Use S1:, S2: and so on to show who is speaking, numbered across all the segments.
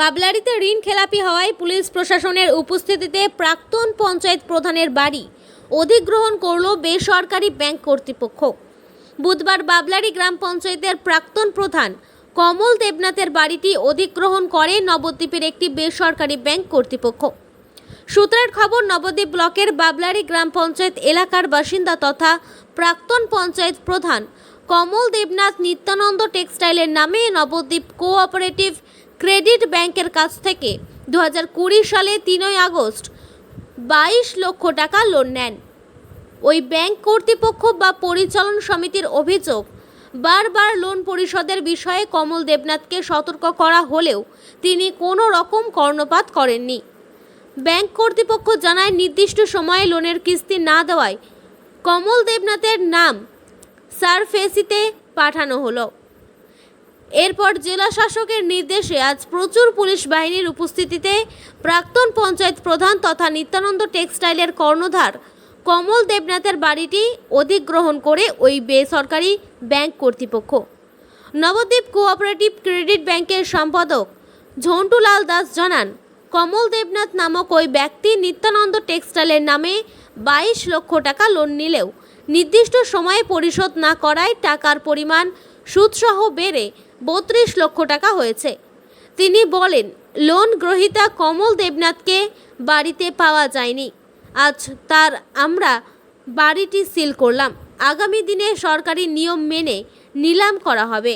S1: বাবলারিতে ঋণ খেলাপি হওয়ায় পুলিশ প্রশাসনের উপস্থিতিতে প্রাক্তন পঞ্চায়েত প্রধানের বাড়ি অধিগ্রহণ করল বেসরকারি ব্যাংক কর্তৃপক্ষ। বুধবার বাবলারি গ্রাম পঞ্চায়েতের প্রাক্তন প্রধান কমল দেবনাথের বাড়িটি অধিগ্রহণ করে নবদ্বীপের একটি বেসরকারি ব্যাংক কর্তৃপক্ষ। সূত্রের খবর, নবদ্বীপ ব্লকের বাবলারি গ্রাম পঞ্চায়েত এলাকার বাসিন্দা তথা প্রাক্তন পঞ্চায়েত প্রধান কমল দেবনাথ নিত্যানন্দ টেক্সটাইলের নামে নবদ্বীপ কোঅপারেটিভ ক্রেডিট ব্যাংকের কাছ থেকে দু হাজার কুড়ি সালে তিনই আগস্ট বাইশ লক্ষ টাকা লোন নেন। ওই ব্যাংক কর্তৃপক্ষ বা পরিচালন সমিতির অভিযোগ, বারবার লোন পরিশোধের বিষয়ে কমল দেবনাথকে সতর্ক করা হলেও তিনি কোনো রকম কর্ণপাত করেননি। ব্যাংক কর্তৃপক্ষ জানায়, নির্দিষ্ট সময়ে লোনের কিস্তি না দেওয়ায় কমল দেবনাথের নাম সারফেসিতে পাঠানো হলো। এরপর জেলা শাসকের নির্দেশে আজ প্রচুর পুলিশ বাহিনীর উপস্থিতিতে প্রাক্তন পঞ্চায়েত প্রধান তথা নিত্যানন্দ টেক্সটাইলের কর্ণধার কমল দেবনাথের বাড়িটি অধিগ্রহণ করে ওই বেসরকারি ব্যাংক কর্তৃপক্ষ। নবদ্বীপ কোঅপারেটিভ ক্রেডিট ব্যাংকের সম্পাদক ঝন্টুলাল দাস জানান, কমল দেবনাথ নামক ওই ব্যক্তি নিত্যানন্দ টেক্সটাইলের নামে বাইশ লক্ষ টাকা লোন নিলেও নির্দিষ্ট সময়ে পরিশোধ না করায় টাকার পরিমাণ সুদসহ বেড়ে বত্রিশ লক্ষ টাকা হয়েছে। তিনি বলেন, লোন গ্রহীতা কমল দেবনাথকে বাড়িতে পাওয়া যায়নি। আজ তার আমরা বাড়িটি সিল করলাম। আগামী দিনে সরকারি নিয়ম মেনে নিলাম করা হবে।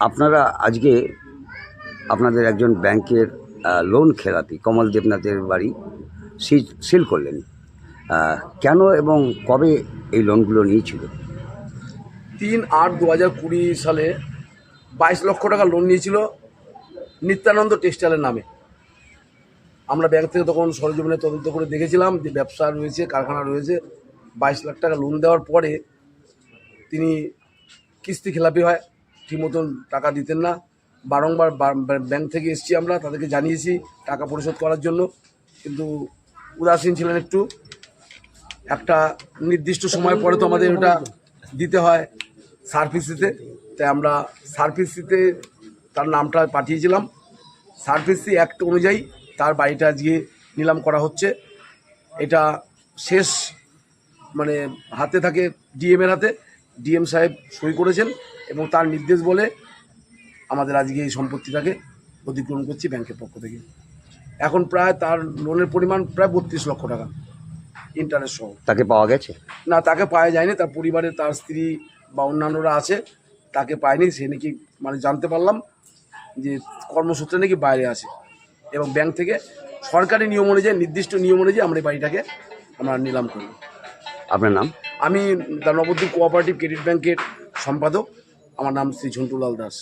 S2: আপনারা আজকে আপনাদের একজন ব্যাংকের লোন খেলাপি, কমল দেবনাথের বাড়ি সিল করলেন। কেন এবং কবে এই লোনগুলো নিয়েছিল?
S3: তিন আট দু হাজার কুড়ি সালে বাইশ লক্ষ টাকা লোন নিয়েছিল নিত্যানন্দ টেক্সটাইলের নামে। আমরা ব্যাংক থেকে তখন সরজমিনে তদন্ত করে দেখেছিলাম যে ব্যবসা রয়েছে, কারখানা রয়েছে। বাইশ লাখ টাকা লোন দেওয়ার পরে তিনি কিস্তি খেলাপি হয় ঠিক মতন টাকা দিতেন না। বারংবার ব্যাংক থেকে এসেছি আমরা, তাদেরকে জানিয়েছি টাকা পরিশোধ করার জন্য। কিন্তু উদাসীন ছিলেন একটু। একটা নির্দিষ্ট সময় পরে তো আমাদের ওটা দিতে হয়। সার্ভিসিতে তাই আমরা সার্ভিসিতে তার নামটা পাঠিয়েছিলাম। সার্ভিসি অ্যাক্ট অনুযায়ী তার বাড়িটা আজকে নিলাম করা হচ্ছে। এটা শেষ মানে হাতে থাকে ডিএমের হাতে। ডিএম সাহেব সই করেছেন এবং তার নির্দেশ বলে আমাদের আজকে এই সম্পত্তিটাকে অধিগ্রহণ করছি ব্যাংকের পক্ষ থেকে। এখন প্রায় তার লোনের পরিমাণ প্রায় বত্রিশ লক্ষ টাকা। ইন্টারেস্ট সহ।
S2: তাকে পাওয়া গেছে?
S3: না তাকে পাওয়া যায়নি। তার পরিবারে তার স্ত্রী বা অন্যান্যরা আছে তাকে পায়নি সে নাকি মানে জানতে পারলাম যে কর্মসূত্রে নাকি বাইরে আছে। এবং ব্যাংক থেকে সরকারি নিয়ম অনুযায়ী নির্দিষ্ট নিয়ম অনুযায়ী আমরা এই বাড়িটাকে আমরা নিলাম করব।
S2: আপনার নাম?
S3: আমি নবদ্বীপ কোঅপারেটিভ ক্রেডিট ব্যাংকের সম্পাদক। আমার নাম শ্রী ঝন্টুলাল দাস।